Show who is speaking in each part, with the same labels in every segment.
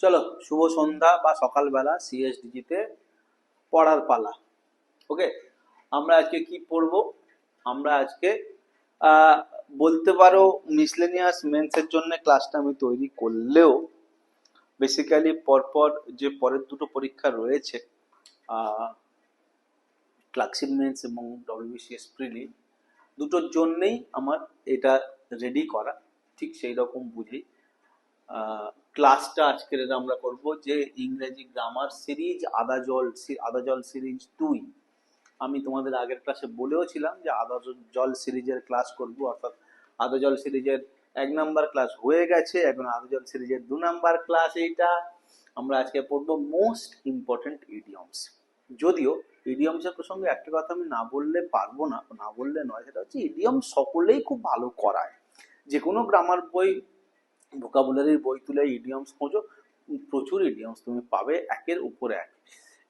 Speaker 1: চলো শুভ সন্ধ্যা বা সকালবেলা সিএসডিজিতে পড়ার পালা। ওকে আমরা আজকে কি পড়ব? আমরা আজকে বলতে পারো মিসলেনিয়াস মেন্সের জন্য ক্লাসটা আমি তৈরি করলেও বেসিক্যালি পরপর যে পরের দুটো পরীক্ষা রয়েছে ক্লার্কশিপ মেন্স এবং ডব্লিউবিসিএস প্রিলি দুটোর জন্যেই আমার এটা রেডি করা। ঠিক সেই রকম আহ, ক্লাসটা আজকের আমরা করব যে ইংরেজি গ্রামার সিরিজ আদা জল আদা জল সিরিজ দুই। আমি তোমাদের আগের ক্লাসে বলেও ছিলাম যে আদা জল সিরিজের ক্লাস করব, অর্থাৎ আদা জল সিরিজের এক নাম্বার ক্লাস হয়ে গেছে, এখন আদা জল সিরিজের দু নাম্বার ক্লাস এইটা। আমরা আজকে পড়ব মোস্ট ইম্পর্টেন্ট ইডিয়মস যদিও ইডিয়মসের প্রসঙ্গে একটা কথা আমি না বললে পারব না না বললে নয়, সেটা হচ্ছে ইডিয়ম সকলেই খুব ভালো করায়। যে কোনো গ্রামার বই ভোকাবুলারির বই তুলে ইডিয়মস খোঁজো প্রচুর ইডিয়মস তুমি পাবে একের উপরে এক।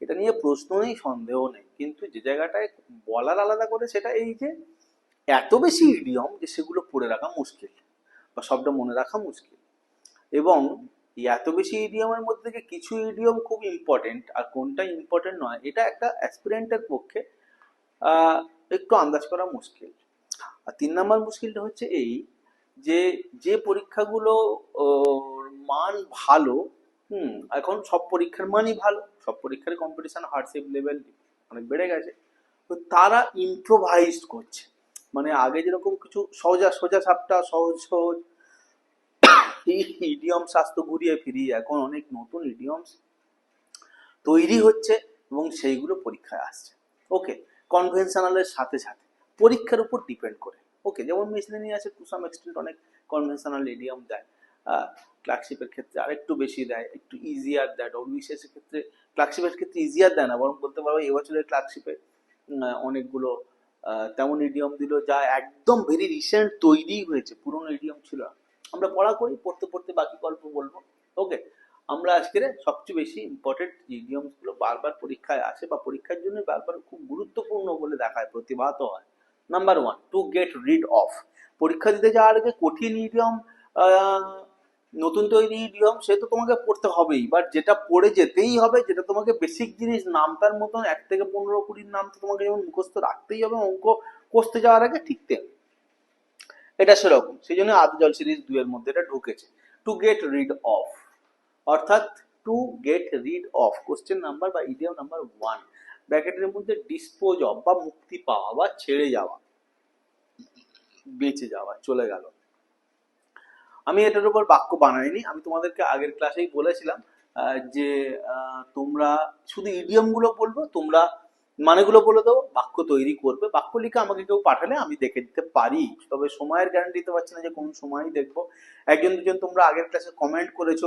Speaker 1: এটা নিয়ে প্রশ্ন নেই সন্দেহ নেই, কিন্তু যে জায়গাটায় বলার আলাদা করে সেটা এই যে, এত বেশি ইডিয়ম যে সেগুলো পড়ে রাখা মুশকিল বা সবটা মনে রাখা মুশকিল। এবং এত বেশি ইডিয়মের মধ্যে থেকে কিছু ইডিয়ম খুব ইম্পর্টেন্ট আর কোনটা ইম্পর্টেন্ট নয়, এটা একটা অ্যাসপিরেন্টের পক্ষে একটু আন্দাজ করা মুশকিল। আর তিন নম্বর মুশকিলটা হচ্ছে এই যে যে পরীক্ষাগুলো মান ভালো, হুম, এখন সব পরীক্ষার মানই ভালো। সব পরীক্ষার কম্পিটিশন হার্ডশিপ লেভেল অনেক বেড়ে গেছে। তো তারা ইম্প্রোভাইজ করছে। মানে আগে যেরকম কিছু সহজা সোজা সাপটা, সহজ সহজ ইডিয়ম স্বাস্থ্য ঘুরিয়ে ফিরিয়ে এখন অনেক নতুন ইডিয়মস তৈরি হচ্ছে এবং সেইগুলো পরীক্ষায় আসছে। ওকে কনভেনশনালের সাথে সাথে পরীক্ষার উপর ডিপেন্ড করে। ওকে যেমন মিসলেনি আছে টু সাম এক্সটেন্ট অনেক কনভেনশনাল ইডিয়ম দেয় ক্লার্কশিপের ক্ষেত্রে আরেকটু বেশি দেয়, একটু ইজিয়ার দেয় ডব্লিউবিসিএস এর ক্ষেত্রে ক্লার্কশিপের ক্ষেত্রে ইজিয়ার দেয় না, বরং বলতে পারব এবছরের ক্লার্কশিপে অনেকগুলো তেমন ইডিয়ম দিল যা একদম ভেরি রিসেন্ট তৈরি হয়েছে, পুরনো ইডিয়ম ছিল। আমরা পড়া করি, পড়তে পড়তে বাকি গল্প বলব। ওকে আমরা আজকের সবচেয়ে বেশি ইম্পর্টেন্ট ইডিয়মসগুলো বারবার পরীক্ষায় আসে, বা পরীক্ষার জন্য বারবার খুব গুরুত্বপূর্ণ বলে দেখায় প্রতিভাত হয়। Number one to get rid of পরীক্ষা দিতে যাওয়ার আগে কঠিন ইডিয়ম নতুন তৈরি ইডিয়ম সে তো তোমাকে পড়তে হবেই। বাট যেটা পড়ে যেতেই হবে, যেটা তোমাকে বেসিক জিনিস, নাম তার মতন, এক থেকে পনেরো কুড়ির নাম তো তোমাকে যেমন মুখস্থ রাখতেই হবে, অঙ্ক কষতে যাওয়ার আগে ঠিকতে এটা সেরকম। সেই জন্য আদি জল সিরিজ দুয়ের মধ্যে এটা ঢুকেছে। টু গেট রিড অফ অর্থাৎ to get rid of question number বা ইডিয়াম নাম্বার ওয়ান ব্র্যাকেটের মধ্যে ডিসপোজ অফ বা মুক্তি পাওয়া বা ছেড়ে যাওয়া, বেঁচে যাওয়া, চলে গেল। আমি এটার উপর বাক্য বানাইনি, আমি তোমাদেরকে আগের ক্লাসেই বলেছিলাম যে তোমরা শুধু ইডিয়মগুলো বলব, তোমরা মানেগুলো বলে দেবো বাক্য তৈরি করবে। বাক্য লিখে আমাকে কেউ পাঠালে আমি দেখে দিতে পারি। তবে সময়ের গ্যারান্টি দিতে পারছি না যে কোন সময়ই দেখব। একজন দুজন তোমরা আগের ক্লাসে কমেন্ট করেছ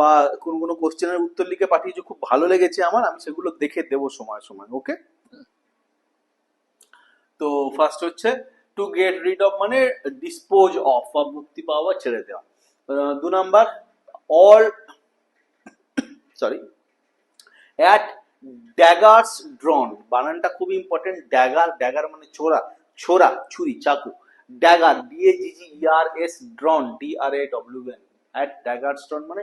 Speaker 1: বা কোনো কোনো কোশ্চেনের উত্তর লিখে পাঠিয়েছো, খুব ভালো লেগেছে আমার। আমি সেগুলো দেখে দেবো সময় সময় ওকে তো ফার্স্ট হচ্ছে টু গেট রিড অফ মানে ডিসপোজ অফ বা মুক্তি পাওয়া ছেড়ে দেওয়া। দু number all sorry at daggers drawn বানানটা খুব ইম্পর্টেন্ট ড্যাগার ড্যাগার মানে ছোড়া ছোড়া, ছুরি, চাকু। Dagger D A G G E R S drawn D R A W N at daggers drawn মানে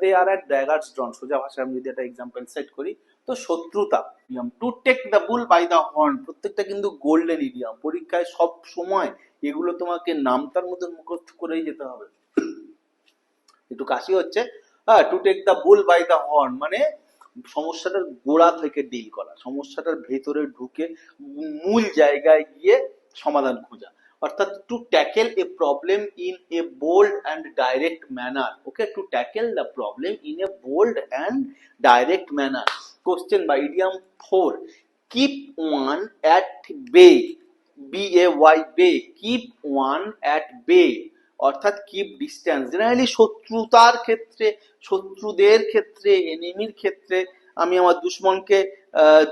Speaker 1: দে আর অ্যাট ড্যাগার্স ড্রন সোজা ভাষায় আমি যদি একটা এক্সাম্পল সেট করি, তো শত্রুতা idiom to take the bull by the horn প্রত্যেকটা কিন্তু গোল্ডেন ইডিয়াম পরীক্ষায় সব সময় এগুলো তোমাকে নামতার মধ্যে মুখস্থ করেই যেতে হবে। একটু কাশি হচ্ছে। হ্যাঁ to take the bull by the horn মানে সমস্যাটার গোড়া থেকে ডিল করা, সমস্যাটার ভেতরে ঢুকে মূল জায়গায় গিয়ে সমাধান খোঁজা। অর্থাৎ to tackle a problem in a bold and direct manner okay to tackle the problem in a bold and direct manner question বা idiom four keep one at bay B A Y bay keep one at bay অর্থাৎ keep distance generally শত্রুতার ক্ষেত্রে, শত্রুদের ক্ষেত্রে এনিমির ক্ষেত্রে আমি আমার দুশ্মনকে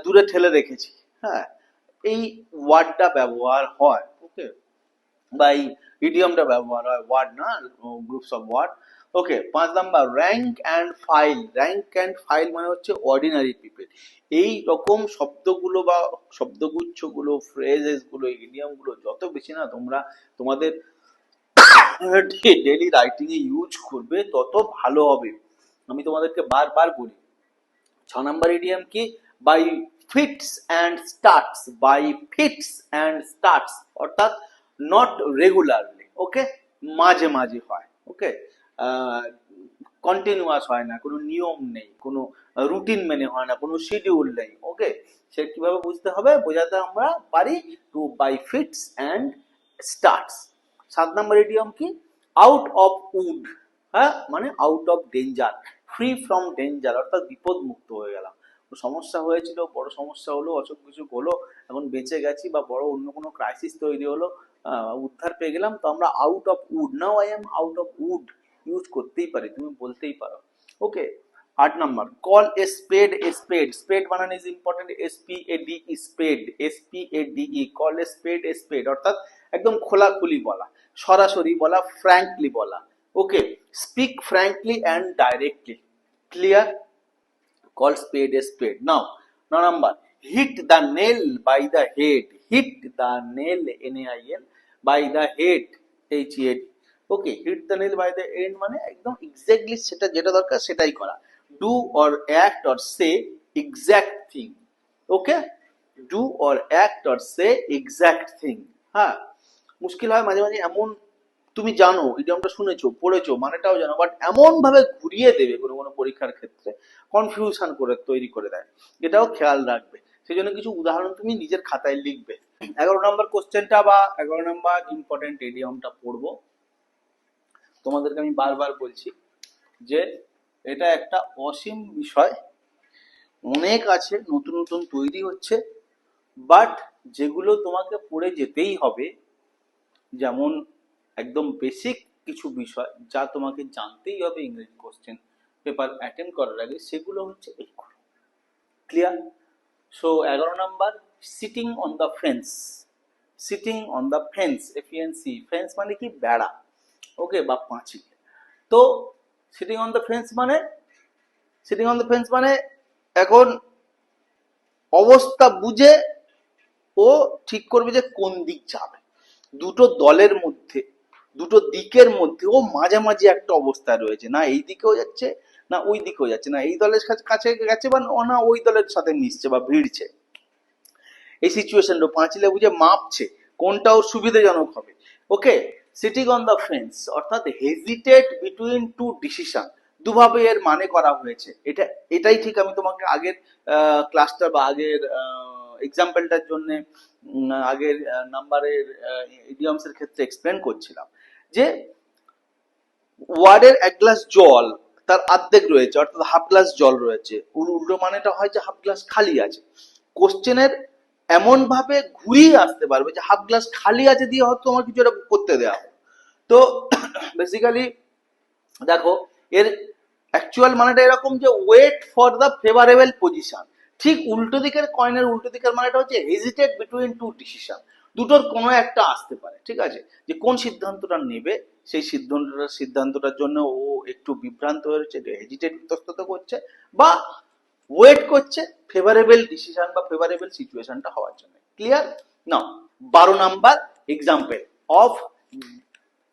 Speaker 1: দূরে ঠেলে রেখেছি। হ্যাঁ এই ওয়ার্ডটা ব্যবহার হয় ওকে বা এই ইডিয়মটা ব্যবহার হয় ওয়ার্ড না গ্রুপস অফ ওয়ার্ড ওকে পাঁচ number rank and file rank and file মানে হচ্ছে অর্ডিনারি পিপল এই রকম শব্দগুলো বা শব্দগুচ্ছগুলো ফ্রেজেসগুলো ইডিয়মগুলো, যত বেশি না তোমরা তোমাদের ডেলি রাইটিং এ ইউজ করবে, তত ভালো হবে। আমি তোমাদেরকে বারবার বলি, ছ নম্বর ইডিয়াম কি? By fits and starts by fits and starts অর্থাৎ নট রেগুলারলি ওকে মাঝে মাঝে হয় ওকে কন্টিনিউয়াস হয় না, কোনো নিয়ম নেই, কোনো রুটিন মেনে হয় না, কোনো শিডিউল নেই ওকে সে কীভাবে বুঝতে হবে? বোঝাতে আমরা পারি to by fits and starts সাত নম্বর ইডিয়ম কি? আউট অফ উড হ্যাঁ? মানে out of danger free from danger অর্থাৎ বিপদ মুক্ত হয়ে গেলাম। সমস্যা হয়েছিল, বড় সমস্যা হলো, অসুখ বিসুখ হলো, এখন বেঁচে গেছি বা বড় অন্য কোনো ক্রাইসিস তৈরি হলো উদ্ধার পেয়ে গেলাম, তো আমরা out of wood now I am out of wood use করতেই পারি, তুমি বলতেই পারো। ওকে আট number call a spade a spade spade বানান is important S P A D E spade S P A D E call a spade a spade অর্থাৎ একদম খোলাখুলি বলা। সরাসরি বলা ফ্র্যাঙ্কলি বলা। Okay speak frankly and directly clear call spade a spade now ন number hit the nail by the head hit the nail N I L by the head H E D okay hit the nail by the end মানে একদম exactly সেটা যেটা দরকার সেটাই করা। Do or act or say exact thing okay do or act or say exact thing হ্যাঁ? মুশকিল হয় মাঝে মাঝে এমন, তুমি জানো ইডিয়মটা শুনেছো, পড়েছো, মানেটাও জানো বাট এমন ভাবে ঘুরিয়ে দেবে কোনো কোনো পরীক্ষার ক্ষেত্রে কনফিউশন করে, তৈরি করে দেয়। এটাও খেয়াল রাখবে। সেই জন্য কিছু উদাহরণ তুমি নিজের খাতায় লিখবে। এগারো নম্বর কোশ্চেনটা বা এগারো নম্বর ইম্পর্টেন্ট এডিয়মটা পড়ব। তোমাদেরকে আমি বারবার বলছি যে, এটা একটা অসীম বিষয়। অনেক আছে, নতুন নতুন তৈরি হচ্ছে বাট যেগুলো তোমাকে পড়ে যেতেই হবে যেমন একদম বেসিক কিছু বিষয় যা তোমাকে জানতেই হবে ইংরেজি কোশ্চেন পেপার অ্যাটেন্ড করার আগে, সেগুলো হচ্ছে এইগুলো ক্লিয়ার সো এগারো number sitting on the fence sitting on the fence F E N C fence মানে কি? বেড়া। ওকে বা পাঁচিল। তো সিটিং অন দ্য ফেন্স মানে? সিটিং অন দ্য ফেন্স মানে এখন অবস্থা বুঝে ও ঠিক করবে যে কোন দিক যাবে। দুটো দলের মধ্যে, দুটো দিকের মধ্যে ও মাঝামাঝি একটা অবস্থায় রয়েছে। না এই দিকেও যাচ্ছে, না ওই দিকেও যাচ্ছে। না এই দলের কাছে- গেছে বা না ওই দলের সাথে মিশছে বা ভিড়ছে। এই সিচুয়েশনটা পাঁচিলে বুঝে মাপছে কোনটা ওর সুবিধাজনক হবে। Okay sitting on the fence অর্থাৎ হেজিটেট বিটুইন টু ডিসিশন দুভাবে এর মানে করা হয়েছে। এটা, এটাই ঠিক আমি তোমাকে আগের ক্লাসটা বা আগের এক্সাম্পলটার জন্য আগের নাম্বারের ইডিয়মস এর ক্ষেত্রে এক্সপ্লেন করছিলাম যে ওয়ার্ডের এক গ্লাস জল তার অর্ধেক রয়েছে, অর্থাৎ হাফ গ্লাস জল রয়েছে। উল- উল্টো মানেটা হয় যে হাফ গ্লাস খালি আছে। কোশ্চেনের এমন ভাবে ঘুরিয়ে আসতে পারবে যে হাফ গ্লাস খালি আছে দিয়ে হয়তো তোমার কিছু একটা করতে দেওয়া তো বেসিক্যালি দেখো, এর অ্যাকচুয়াল মানেটা এরকম যে wait for the favourable position ঠিক উল্টো দিকের কয়েনের উল্টো দিকের মানেটা হচ্ছে হেজিটেট বিটুইন টু ডিসিশন দুটোর কোনো একটা আসতে পারে, ঠিক আছে? যে কোন সিদ্ধান্তটা নেবে, সেই সিদ্ধান্তটা সিদ্ধান্তটার জন্য ও একটু বিভ্রান্ত হয়ে রয়েছে হেজিটেট ইতস্তত করছে বা ওয়েট করছে ফেভারেবল ডিসিশন বা ফেভারেবল সিচুয়েশনটা হওয়ার জন্য। ক্লিয়ার নাও বারো number example of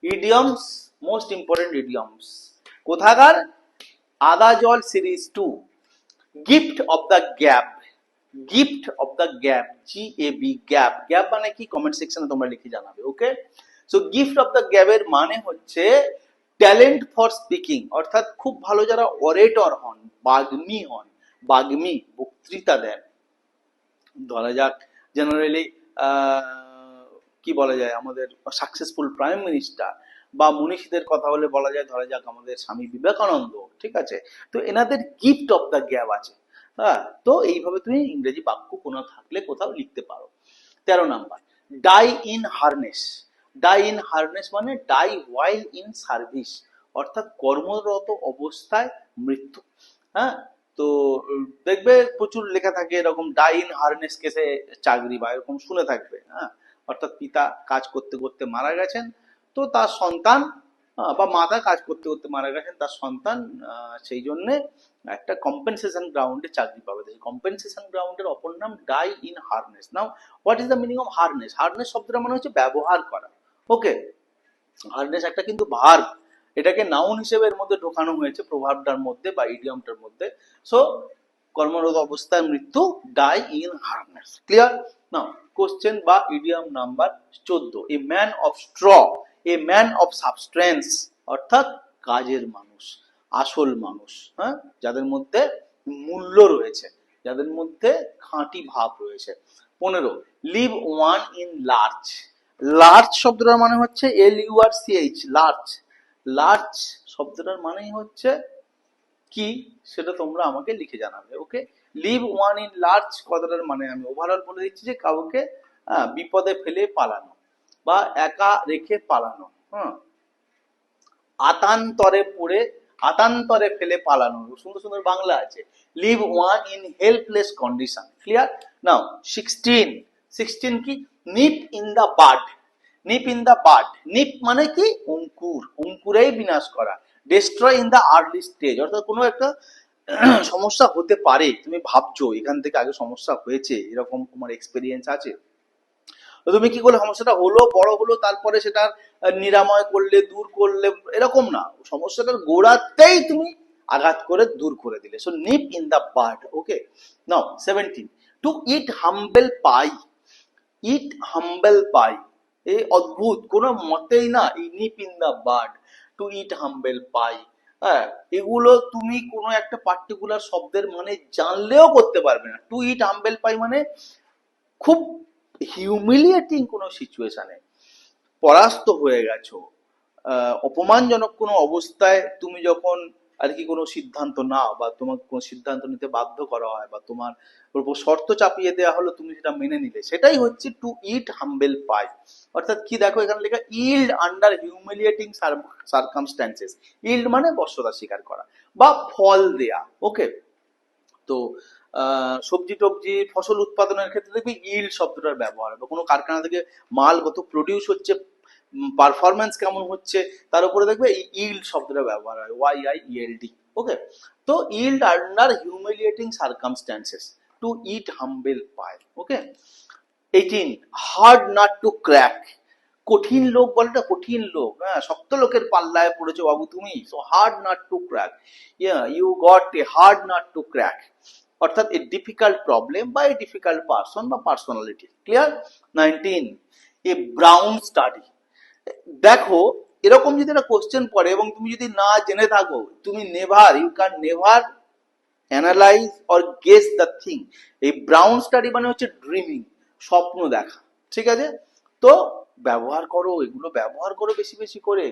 Speaker 1: idioms most important idioms কোথাকার? আদা জল series to gift of the gap gift of the gap G A B gap gap মানে কি? কমেন্ট সেকশনে তোমরা লিখে জানাবে okay so gift of the গ্যাপের মানে হচ্ছে ট্যালেন্ট ফর স্পিকিং অর্থাৎ খুব ভালো যারা অরেটর হন, বাগ্মী হন, বাগ্মী, বক্তৃতা দেন। ধরা যাক জেনারেলি কি বলা যায়? আমাদের সাকসেসফুল প্রাইম মিনিস্টার বা মনীষীদের কথা বলে বলা যায়, ধরা যাক আমাদের স্বামী বিবেকানন্দ, ঠিক আছে? তো এনাদের গিফট অফ দ্য গ্যাপ আছে। হ্যাঁ তো এইভাবে তুমি ইংরেজি বাক্য কোনো থাকলে কোথাও লিখতে পারো। তেরো number die in harness die in harness মানে ডাই ওয়াইল ইন সার্ভিস অর্থাৎ কর্মরত অবস্থায় মৃত্যু। হ্যাঁ তো দেখবে প্রচুর লেখা থাকে এরকম ডাই ইন হারনেস কেসে চাকরি বা এরকম শুনে থাকবে। হ্যাঁ অর্থাৎ পিতা কাজ করতে করতে মারা গেছেন তো তার সন্তান বা মাতা কাজ করতে করতে মারা গেছেন, তার সন্তান সেই জন্যে একটা কম্পেনসেশন গ্রাউন্ডে চাকরি পাবে। কম্পেনসেশন গ্রাউন্ডের অপর নাম die in harness now what is the meaning of harness harness শব্দটা মানে হচ্ছে ব্যবহার করা। ওকে হারনেস একটা কিন্তু ভার্ব এটাকে নাউন হিসেবে এর মধ্যে ঢোকানো হয়েছে প্রভাবটার মধ্যে বা ইডিয়ামটার মধ্যে। সো কর্মরত অবস্থায় মৃত্যু die in harness clear now question বা ইডিয়াম নাম্বার চোদ্দ। A man of straw a man of substance অর্থাৎ কাজের মানুষ, আসল মানুষ হ্যাঁ? যাদের মধ্যে মূল্য রয়েছে, যাদের মধ্যে খাঁটি ভাব রয়েছে। পনেরো live one in large large শব্দটার মানে হচ্ছে L U R C H large large শব্দটার মানেই হচ্ছে কি? সেটা তোমরা আমাকে লিখে জানাবে okay live one in large কথাটার মানে আমি ওভারঅল বলে দিচ্ছি যে কাউকে বিপদে ফেলে পালানো। বা একা রেখে পালানো আতান্তরে পড়ে, আতান্তরে ফেলে পালানো, সুন্দর সুন্দর বাংলা আছে। Live one in helpless condition clear now sixteen sixteen কি? Nip in the bird nip in the bird nip মানে কি? অঙ্কুর, অঙ্কুরেই বিনাশ করা destroy in the early stage অর্থাৎ কোনো একটা সমস্যা হতে পারে, তুমি ভাবছ, এখান থেকে আগে সমস্যা হয়েছে, এরকম তোমার এক্সপিরিয়েন্স আছে? তুমি কি করলে? সমস্যাটা হলো বড় হলো তারপরে আহ, নিরাময় করলে দূর করলে এরকম না। সমস্যাটার গোড়াতেই তুমি আঘাত করে দূর করে দিলে। So nip in the bird okay now seventeen to eat humble pie eat humble pie এই অদ্ভুত কোনো মতেই না এই nip in the bird to eat humble pie হ্যাঁ এগুলো তুমি কোনো একটা পার্টিকুলার শব্দের মানে জানলেও করতে পারবে না। টু ইট হাম্বেল পাই মানে খুব হিউমিলিয়েটিং কোনো সিচুয়েশনে পরাস্ত হয়ে গেছো। অপমানজনক কোনো অবস্থায় তুমি যখন আর কি কোনো সিদ্ধান্ত নাও বা তোমাকে কোনো সিদ্ধান্ত নিতে বাধ্য করা হয় বা তোমার উপর শর্ত চাপিয়ে দেওয়া হলো তুমি সেটা মেনে নিলে, সেটাই হচ্ছে টু ইট হাম্বেল পাই অর্থাৎ কি দেখো এখানে লেখা yield under humiliating circumstances yield মানে বর্ষতা স্বীকার করা বা ফল দেয়া ওকে তো সবজি টবজি, ফসল উৎপাদনের ক্ষেত্রে দেখবি ইল্ড শব্দটার ব্যবহার হবে। কোনো কারখানা থেকে মাল কত প্রডিউস হচ্ছে পারফরমেন্স কেমন হচ্ছে, তার উপরে দেখবে এই ইল্ড শব্দটা ব্যবহার হয় Y I E L D okay তো yield under humiliating circumstances to eat humble pie okay eighteen hard nut to crack কঠিন লোক বলটা কঠিন লোক হ্যাঁ শক্ত লোকের পাল্লায় পড়েছো বাবু তুমি so hard nut to crack yeah you got a hard nut to crack অর্থাৎ এ ডিফিকাল্ট প্রবলেম বা এ ডিফিকাল্ট পার্সন বা personality clear nineteen a brown study দেখো, এরকম যদি একটা কোশ্চেন পড়ে এবং তুমি যদি না জেনে থাকো, তুমি never you can never analyse or guess the thing এই ব্রাউন স্টাডি মানে হচ্ছে ড্রিমিং স্বপ্ন দেখা। ঠিক আছে? তো ব্যবহার করো, এগুলো ব্যবহার করো বেশি বেশি করে।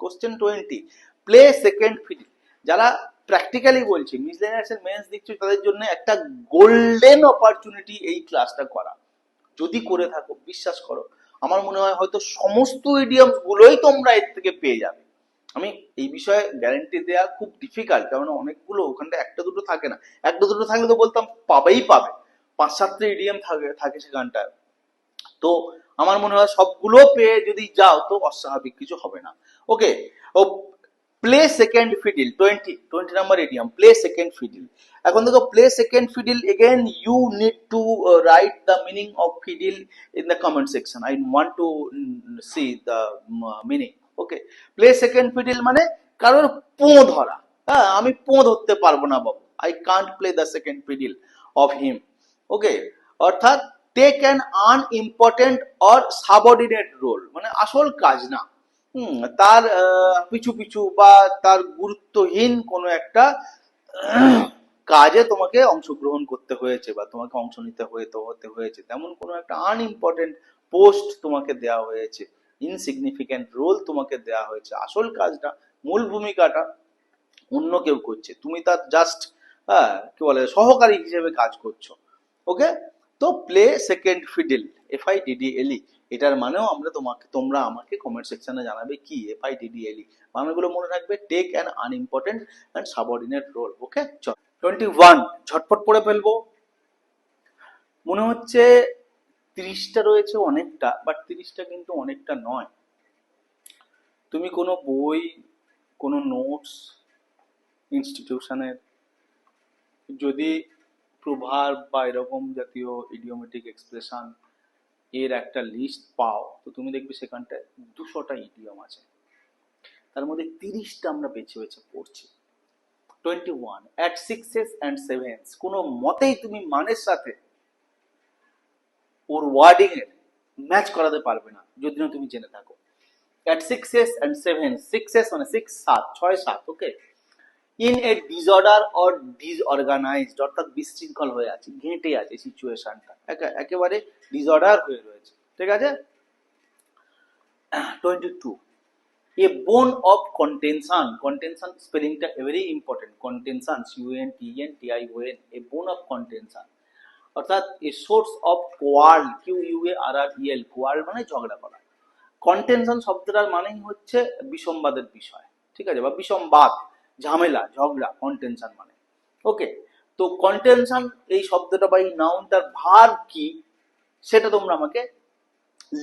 Speaker 1: Question twenty play second fiddle যারা প্র্যাকটিক্যালি বলছি মিসলেনিয়াস এন্ড মেন্স দিচ্ছ তাদের জন্য একটা গোল্ডেন অপরচুনিটি এই ক্লাসটা করা। যদি করে থাকো, বিশ্বাস করো, আমার মনে হয় হয়তো সমস্ত ইডিয়ামস গুলোই তোমরা এর থেকে পেয়ে যাবে। আমি এই বিষয়ে গ্যারেন্টি দেওয়া খুব ডিফিকাল্ট কারণ অনেকগুলো ওখানটা একটা দুটো থাকে না। একটা দুটো থাকলে তো বলতাম পাবেই পাবে। পাঁচ সাতটা ইডিয়াম থাকে থাকে সেখানটায় তো আমার মনে হয় সবগুলো পেয়ে যদি যাও, তো অস্বাভাবিক কিছু হবে না। ওকে ও play second fiddle twenty twenty number idiom play second fiddle এখন দেখো play second fiddle again you need to write the meaning of fiddle in the comment section I want to see the meaning okay play second fiddle মানে কারোর পো ধরা। হ্যাঁ আমি পো ধরতে পারব না বাবু। I can't play the second fiddle of him okay অর্থাৎ take an unimportant or subordinate role মানে আসল কাজ না। তার পিছু পিছু বা তার গুরুত্বহীন কোনো একটা কাজে তোমাকে অংশগ্রহণ করতে হয়েছে বা তোমাকে অংশ নিতে হতে হতে হয়েছে। তেমন কোনো একটা আনইম্পর্টেন্ট পোস্ট তোমাকে দেওয়া হয়েছে ইনসিগনিফিক্যান্ট রোল তোমাকে দেওয়া হয়েছে। আসল কাজটা, মূল ভূমিকাটা অন্য কেউ করছে। তুমি তার জাস্ট হ্যাঁ কি বলে, সহকারী হিসেবে কাজ করছ। ওকে তো play second fiddle F I D D L E এটার মানেও আমরা তোমাকে, তোমরা আমাকে কমেন্ট সেকশনে জানাবে কি এফ আই ডিডি এলি মানেগুলো মনে রাখবে take an unimportant and subordinate role okay twenty one ঝটপট পড়ে ফেলব। মনে হচ্ছে তিরিশটা রয়েছে অনেকটা বাট তিরিশটা কিন্তু অনেকটা নয়। তুমি কোনো বই, কোনো নোটস ইনস্টিটিউশনের যদি প্রভার বা এরকম জাতীয় ইডিওমেটিক এক্সপ্রেশন এর একটা লিস্ট পাও, তো তুমি দেখবে সেখানটায় দুশোটা ইডিয়ম আছে। তার মধ্যে তিরিশটা আমরা বেছে বেছে পড়ছি। Twenty one at sixes and sevens কোনো মতেই তুমি মানের সাথে ওর ওয়ার্ডিং এর ম্যাচ করাতে পারবে না যদি না তুমি জেনে থাকো। At sixes and seven sixes মানে সিক্স সাত, ছয়, সাত okay in a disorder or disorganised, অর্থাৎ বিশৃঙ্খল হয়ে আছে, ঘেঁটে আছে সিচুয়েশনটা। একেবারে ডিসঅর্ডার হয়ে রয়েছে। ঠিক আছে? Twenty two. A bone of contention. Contention স্পেলিংটা very important. Contention U N T N T I O N a bone of contention. অর্থাৎ a source of quarrel Q U A R R E L quarrel মানে ঝগড়া করা। Contention শব্দটার মানেই হচ্ছে বিষমবাদের বিষয়। ঠিক আছে? বা বিষমবাদ। ঝামেলা, ঝগড়া কন্টেনশন মানে। ওকে তো কন্টেনশন এই শব্দটা বা এই নাউনটার ভার কি, সেটা তোমরা আমাকে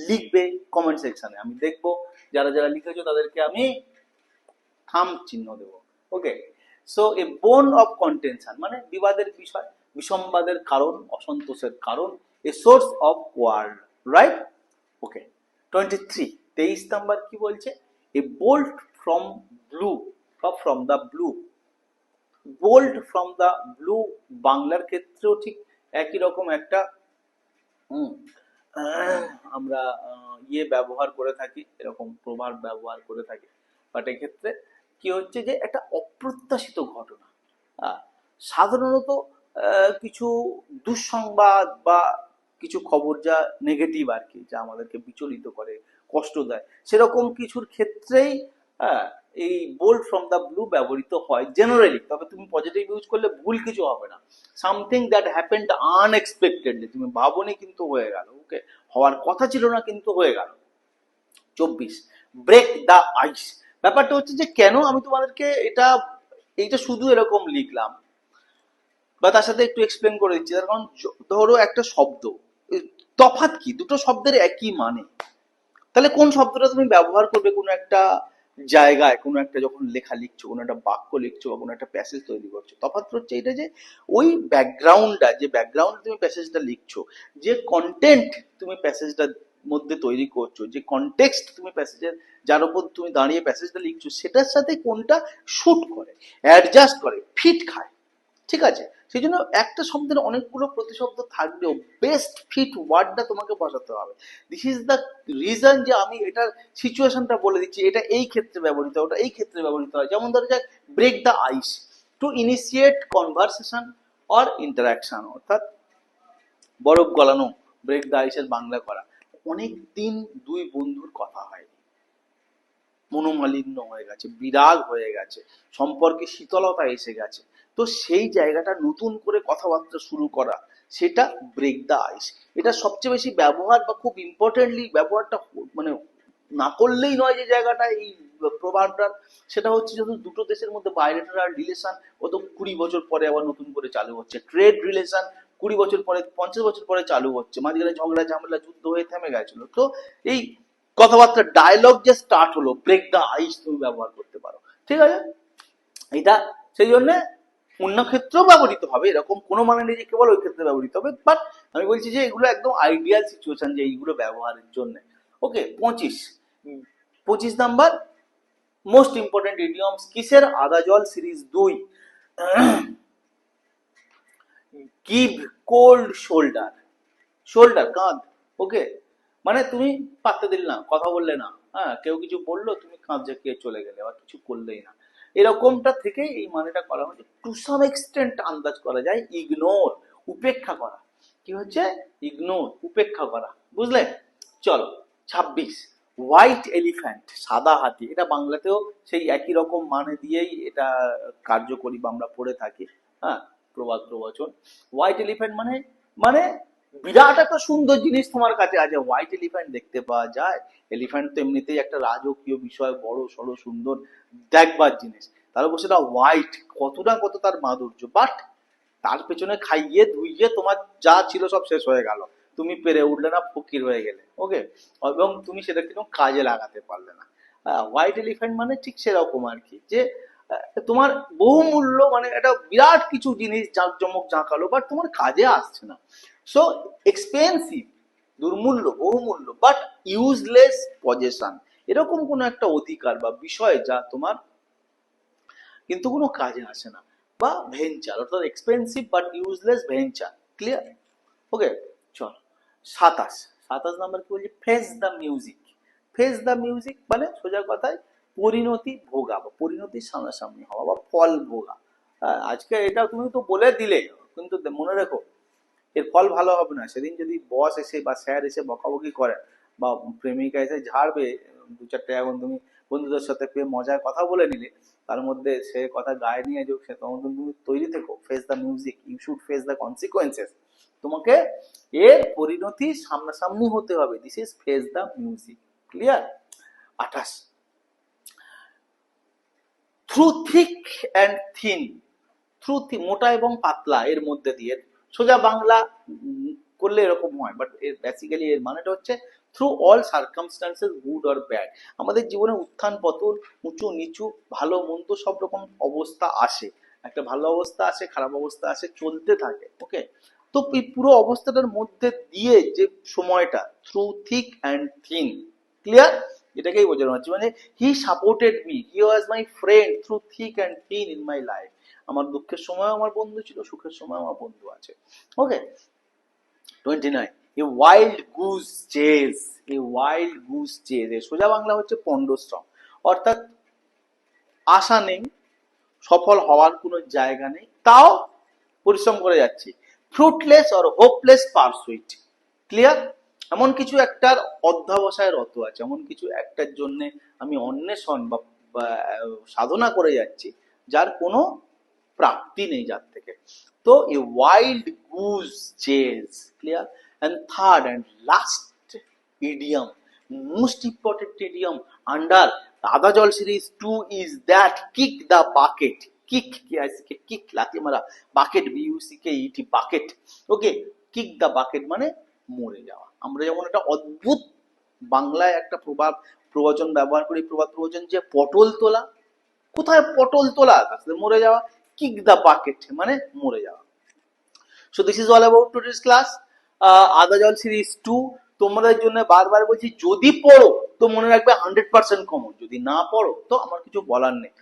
Speaker 1: লিখবে কমেন্ট সেকশনে আমি দেখব, যারা যারা লিখেছো তাদেরকে আমি থাম চিহ্ন দেব। Okay so A bone of contention মানে বিবাদের বিষয়, বিসম্বাদের কারণ, অসন্তোষের কারণ a source of world right okay twenty three তেইশ নাম্বার কি বলছে? এ বোল্ট ফ্রম ব্লু বা from the blue bolt from the blue বাংলার ক্ষেত্রেও ঠিক একই রকম একটা আমরা ইয়ে ব্যবহার করে থাকি এরকম প্রভাব ব্যবহার করে থাকি। বাট এক্ষেত্রে কি হচ্ছে যে একটা অপ্রত্যাশিত ঘটনা। সাধারণত কিছু দুঃসংবাদ বা কিছু খবর যা নেগেটিভ আর কি যা আমাদেরকে বিচলিত করে কষ্ট দেয় সেরকম কিছুর ক্ষেত্রেই আহ, এই বোল্ড ফ্রম দ্য ব্লু ব্যবহৃত হয় জেনারেলি তবে তুমি পজিটিভ ইউজ করলে ভুল কিছু হবে না। সামথিং দ্যাট হ্যাপেন্ড আনএক্সপেক্টেডলি তুমি ভাবনি কিন্তু হয়ে গেল ওকে হওয়ার কথা ছিল না কিন্তু হয়ে গেল। চব্বিশ ব্রেক দ্য আইস ব্যাপারটা হচ্ছে যে কেন আমি তোমাদেরকে এটা এইটা শুধু এরকম লিখলাম বা তার সাথে একটু এক্সপ্লেন করে দিচ্ছি। তার কারণ ধরো একটা শব্দ এ, তফাৎ কি? দুটো শব্দের একই মানে। তাহলে কোন শব্দটা তুমি ব্যবহার করবে কোনো একটা জায়গায় কোনো একটা যখন লেখা লিখছো, কোনো একটা বাক্য লিখছো বা কোনো একটা প্যাসেজ তৈরি করছ, তফাৎ হচ্ছে এটা যে ওই ব্যাকগ্রাউন্ডটা যে ব্যাকগ্রাউন্ড তুমি প্যাসেজটা লিখছো, যে কন্টেন্ট তুমি প্যাসেজটার মধ্যে তৈরি করছ, যে কনটেক্সট তুমি প্যাসেজের যার উপর তুমি দাঁড়িয়ে প্যাসেজটা লিখছো, সেটার সাথে কোনটা শুট করে অ্যাডজাস্ট করে ফিট খায়, ঠিক আছে? সেই জন্য একটা শব্দের অনেকগুলো প্রতিশব্দ থাকলেও বেস্ট ফিট ওয়ার্ডটা তোমাকে বসাতে হবে। দিস ইজ দ্য রিজন যে আমি এটার সিচুয়েশনটা বলে দিচ্ছি, এটা এই ক্ষেত্রে ব্যবহৃত হয় ওটা এই ক্ষেত্রে ব্যবহৃত হয়। যেমন ধরো যাক break the ice to initiate conversation or interaction অর্থাৎ বরফ গলানো ব্রেক দ্য আইসের বাংলা করা। অনেক দিন দুই বন্ধুর কথা হয় মনোমালিন্য হয়ে গেছে, বিরাগ হয়ে গেছে, সম্পর্কে শীতলতা এসে গেছে। তো সেই জায়গাটা নতুন করে কথাবার্তা শুরু করা, সেটা ব্রেক দ্য আইস এটা সবচেয়ে বেশি ব্যবহার বা খুব ইম্পর্টেন্টলি ব্যবহারটা মানে না করলেই নয় যে জায়গাটা, এই প্রভাবটার সেটা হচ্ছে যখন দুটো দেশের মধ্যে বাইরেটার রিলেশন ও তো কুড়ি বছর পরে আবার নতুন করে চালু হচ্ছে। ট্রেড রিলেশন কুড়ি বছর পরে, পঞ্চাশ বছর পরে চালু হচ্ছে। মাঝখানে ঝগড়া, ঝামেলা, যুদ্ধ হয়ে থেমে গেছিল। তো এই কথাবার্তা ডায়লগ যে স্টার্ট হলো ব্রেক দ্য আইস তুমি ব্যবহার করতে পারো। ঠিক আছে? এটা সেই জন্য অন্য ক্ষেত্রেও ব্যবহৃত হবে, এরকম কোনো মানে নেই যে কেবল ওই ক্ষেত্রে ব্যবহৃত হবে বাট আমি বলছি যে এগুলো একদম আইডিয়াল সিচুয়েশন যে এইগুলো ব্যবহারের জন্য। ওকে পঁচিশ। পঁচিশ নাম্বার মোস্ট ইম্পর্টেন্ট ইডিয়মস কিসের আদা জল সিরিজ দুই? গিভ কোল্ড শোল্ডার শোল্ডার কাঁধ। ওকে মানে তুমি পাত্তা দিলে না, কথা বললে না। হ্যাঁ কেউ কিছু বলল, তুমি কাঁধ ঝাঁকিয়ে চলে গেলে আর কিছু করলেই না। এরকমটা থেকে এই মানেটা করা হচ্ছে। টু সাম এক্সটেন্ট আন্দাজ করা যায় ইগনোর উপেক্ষা করা। কি হচ্ছে? ইগনোর উপেক্ষা করা। বুঝলে? চলো, ছাব্বিশ। হোয়াইট এলিফ্যান্ট সাদা হাতি। এটা বাংলাতেও সেই একই রকম মানে দিয়েই এটা কার্যকরী বা আমরা পড়ে থাকি হ্যাঁ প্রবাদ প্রবচন। হোয়াইট এলিফ্যান্ট মানে মানে বিরাট একটা সুন্দর জিনিস তোমার কাছে আছে। হোয়াইট এলিফ্যান্ট দেখতে পাওয়া যায়। এলিফ্যান্ট তো এমনিতেই একটা রাজকীয় বিষয়, বড় সড়ো সুন্দর, দেখবার জিনিস। তার উপর সেটা হোয়াইট কত না কত তার মাধুর্য। বাট তার পেছনে খাইয়ে, ধুইয়ে তোমার যা ছিল সব শেষ হয়ে গেল। তুমি পেরে উঠলে না, ফকির হয়ে গেলে। ওকে এবং তুমি সেটা কিন্তু কাজে লাগাতে পারলে না। হোয়াইট এলিফ্যান্ট মানে ঠিক সেরকম আর কি। যে তোমার বহুমূল্য মানে একটা বিরাট কিছু জিনিস, জাঁকজমক, জাঁকালো বাট তোমার কাজে আসছে না। সো এক্সপেন্সিভ দুর্মূল্য, বহুমূল্য বাট ইউজলেস পজেশন এরকম কোনো একটা অধিকার বা বিষয় যা তোমার কিন্তু কোনো কাজে আসে না। বা ভেঞ্চার অর্থাৎ expensive but useless venture clear okay চল। সাতাশ। সাতাশ নাম্বার কি বলছি? Face the music face the music মানে সোজা কথায় পরিণতি ভোগা বা পরিণতির সামনাসামনি হওয়া বা ফল ভোগা। আজকে এটা তুমি তো বলে দিলে, কিন্তু মনে রেখো এর ফল ভালো হবে না। সেদিন যদি বস এসে বা স্যার এসে বকাবকি করে বা প্রেমিকা এসে ঝাড়বে, দু চারটে এখন তুমি বন্ধুদের সাথে পেয়ে মজার কথা বলে নিলে, তার মধ্যে সে কথা গায়ে নিয়ে যোগ সে তখন তুমি তৈরি থেকো। Face the music you should face the consequences তোমাকে এর পরিণতি সামনাসামনি হতে হবে। This is face the music clear আঠাশ। Through thick and thin through মোটা এবং পাতলা এর মধ্যে দিয়ে সোজা বাংলা করলে এরকম হয় বাট এর বেসিক্যালি এর মানেটা হচ্ছে through all circumstances good or bad আমাদের জীবনে উত্থান, পতন, উঁচু, নিচু, ভালো, মন্দ সব রকম অবস্থা আসে, একটা ভালো অবস্থা আসে, খারাপ অবস্থা আসে, চলতে থাকে ওকে তো এই পুরো অবস্থাটার মধ্যে দিয়ে যে সময়টা through thick and thin clear এটাকেই বোঝানো হচ্ছে মানে he supported me he was my friend through thick and thin in my life আমার দুঃখের সময় আমার বন্ধু ছিল সুখের সময় আমার বন্ধু আছে। Okay twenty nine a wild goose chase a wild goose chase এ সোজা বাংলা হচ্ছে পণ্ডশ্রম। অর্থাৎ আশা নেই সফল হওয়ার কোনো জায়গা নেই তাও পরিশ্রম করে যাচ্ছি। Fruitless or hopeless pursuit clear এমন কিছু একটার অধ্যাবসায় রত আছে এমন কিছু একটার জন্য আমি অন্বেষণ বা বা, সাধনা করে যাচ্ছি যার কোনো প্রাপ্তি নেই যার থেকে। তো a wild goose chase clear and third and last idiom most important idiom under দাদা জল series two is that kick the bucket kick কি কে কিক লাথি মারা। Bucket B U C K E T bucket okay kick the bucket মানে মরে যাওয়া। আমরা যেমন একটা অদ্ভুত বাংলায় একটা প্রভাব প্রবচন ব্যবহার করি প্রবাদ প্রবচন যে পটল তোলা। কোথায় পটল তোলা? তার মরে যাওয়া। কিক দ্য বাকেট মানে মরে যাওয়া। So this is all about today's class আদা জল সিরিজ টু তোমাদের জন্য বারবার বলছি, যদি পড়ো, তো মনে রাখবে হান্ড্রেড পার্সেন্ট কমন যদি না পড়ো, তো আমার কিছু বলার নেই।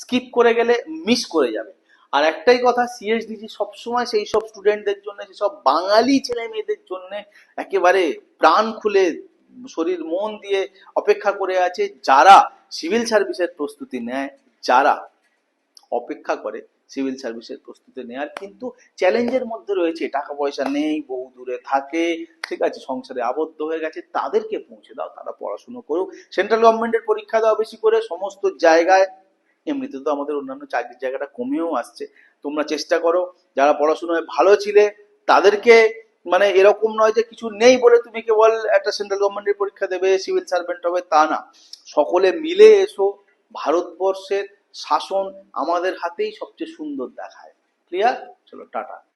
Speaker 1: স্কিপ করে গেলে মিস করে যাবে। আর একটাই কথা সিএসডিজি সবসময় সেই সব স্টুডেন্টদের জন্য সেসব বাঙালি ছেলে মেয়েদের জন্য একেবারে প্রাণ খুলে, শরীর মন দিয়ে অপেক্ষা করে আছে যারা সিভিল সার্ভিসের প্রস্তুতি নেয়, যারা অপেক্ষা করে সিভিল সার্ভিসের প্রস্তুতি নেওয়ার কিন্তু চ্যালেঞ্জের মধ্যে রয়েছে টাকা পয়সা নেই, বহু দূরে থাকে, ঠিক আছে, সংসারে আবদ্ধ হয়ে গেছে, তাদেরকে পৌঁছে দাও, তারা পড়াশুনো করুক। সেন্ট্রাল গভর্নমেন্টের পরীক্ষা দাও বেশি করে, সমস্ত জায়গায়, এমনিতে তো আমাদের অন্যান্য চাকরির জায়গাটা কমেও আসছে। তোমরা চেষ্টা করো, যারা পড়াশোনায় ভালো ছিলে, তাদেরকে মানে এরকম নয় যে কিছু নেই বলে তুমি কেবল একটা সেন্ট্রাল গভর্নমেন্টের পরীক্ষা দেবে সিভিল সার্ভেন্ট হবে, তা না। সকলে মিলে এসো, ভারতবর্ষের শাসন আমাদের হাতেই সবচেয়ে সুন্দর দেখায়। ক্লিয়ার চলো টাটা।